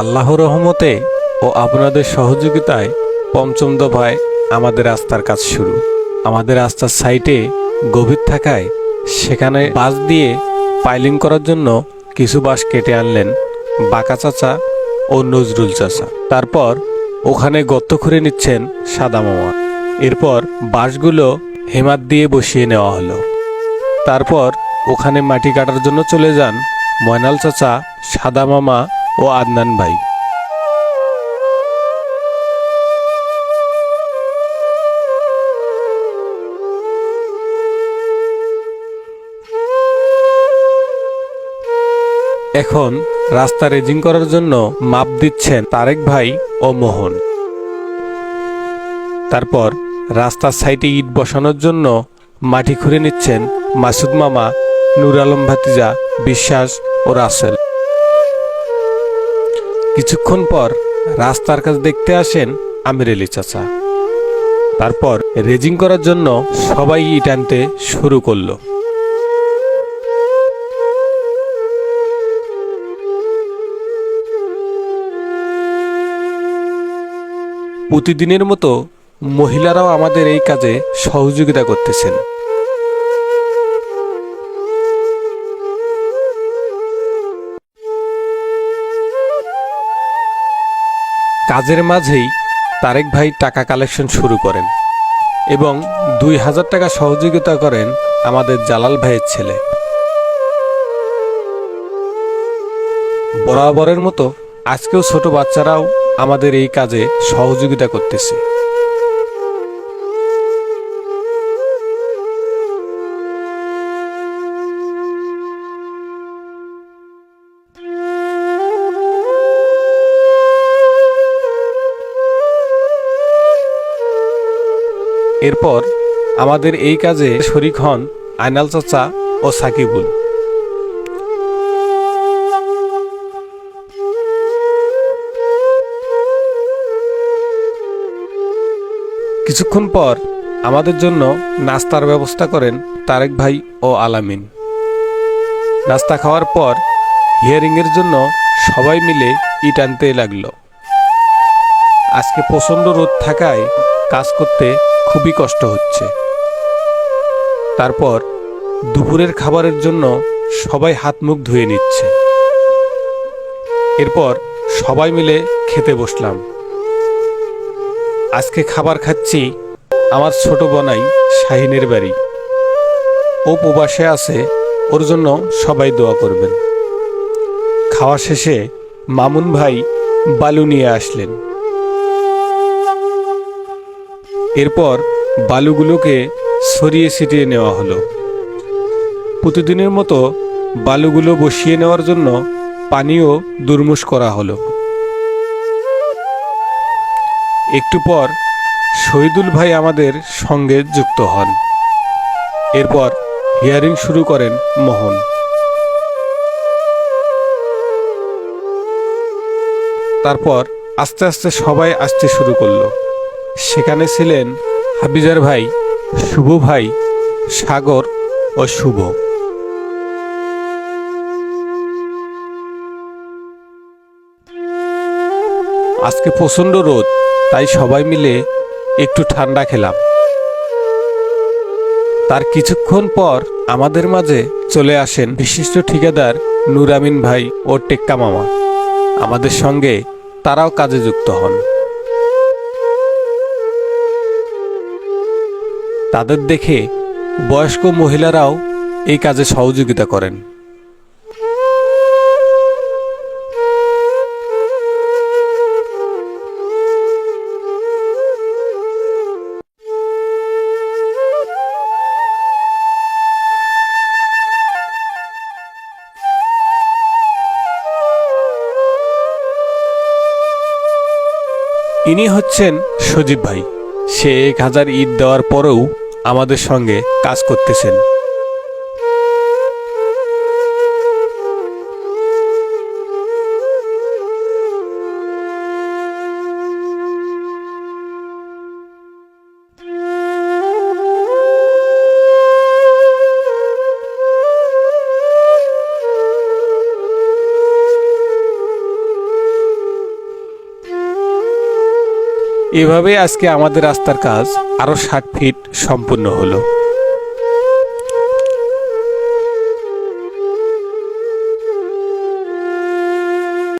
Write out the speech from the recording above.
আল্লাহর রহমতে ও আপনাদের সহযোগিতায় পঞ্চম দফায় আমাদের রাস্তার কাজ শুরু। আমাদের রাস্তার সাইটে গভীর থাকায় সেখানে বাঁশ দিয়ে পাইলিং করার জন্য কিছু বাঁশ কেটে আনলেন বাঁকা চাচা ও নজরুল চাচা। তারপর ওখানে গর্ত খুঁড়ে নিচ্ছেন সাদা মামা। এরপর বাঁশগুলো হেমাত দিয়ে বসিয়ে নেওয়া হলো। তারপর ওখানে মাটি কাটার জন্য চলে যান ময়নাল চাচা, সাদা মামা ও আদনান ভাই। এখন রাস্তা রেজিং করার জন্য মাপ দিচ্ছেন তারেক ভাই ও মোহন। তারপর রাস্তার সাইডে ইট বসানোর জন্য মাটি খুঁড়ে নিচ্ছেন মাসুদ মামা নুর আলম ভাতিজা, বিশ্বাস ও রাসেল। কিছুক্ষণ পর রাস্তার কাছে দেখতে আসেন আমির আলী চাচা। তারপর রেজিং করার জন্য সবাই ইট আনতে শুরু করল। প্রতিদিনের মতো মহিলারাও আমাদের এই কাজে সহযোগিতা করতেছেন। কাজের মাঝেই তারেক ভাই টাকা কালেকশন শুরু করেন এবং দুই হাজার টাকা সহযোগিতা করেন আমাদের জালাল ভাইয়ের ছেলে। বরাবরের মতো আজকেও ছোট বাচ্চারাও আমাদের এই কাজে সহযোগিতা করতেছে। এরপর আমাদের এই কাজে শরিক হন আইনাল চাচা ও সাকিবুল। কিছুক্ষণ পর আমাদের জন্য নাস্তার ব্যবস্থা করেন তারেক ভাই ও আলামিন। নাস্তা খাওয়ার পর হিয়ারিংয়ের জন্য সবাই মিলে ইট আনতে লাগল। আজকে প্রচণ্ড রোদ থাকায় কাজ করতে খুবই কষ্ট হচ্ছে। তারপর দুপুরের খাবারের জন্য সবাই হাত মুখ ধুয়ে নিচ্ছে। এরপর সবাই মিলে খেতে বসলাম। আজকে খাবার খাচ্ছি আমার ছোট বনাই শাহিনের বাড়ি। ও প্রবাসে আছে, ওর জন্য সবাই দোয়া করবেন। খাওয়া শেষে মামুন ভাই বালু নিয়ে আসলেন। এরপর বালুগুলোকে সরিয়ে ছিটিয়ে নেওয়া হলো। প্রতিদিনের মতো বালুগুলো বসিয়ে নেওয়ার জন্য পানিও দুর্মুষ করা হলো। একটু পর শহীদুল ভাই আমাদের সঙ্গে যুক্ত হন। এরপর হিয়ারিং শুরু করেন মোহন। তারপর আস্তে আস্তে সবাই আসতে শুরু করল। সেখানে ছিলেন হাবিজার ভাই, শুভ ভাই, সাগর ও শুভ। আজকে প্রচণ্ড রোদ, তাই সবাই মিলে একটু ঠান্ডা খেলাম। তার কিছুক্ষণ পর আমাদের মাঝে চলে আসেন বিশিষ্ট ঠিকাদার নুরামিন ভাই ও টেক্কা মামা। আমাদের সঙ্গে তারাও কাজে যুক্ত হন। তাদের দেখে বয়স্ক মহিলারাও এই কাজে সহযোগিতা করেন। ইনি হচ্ছেন সজীব ভাই। সে এক হাজার ঈদ দেওয়ার পরেও আমাদের সঙ্গে কাজ করতেছেন। এভাবে আজকে আমাদের রাস্তার কাজ আরও ষাট ফিট সম্পূর্ণ হলো।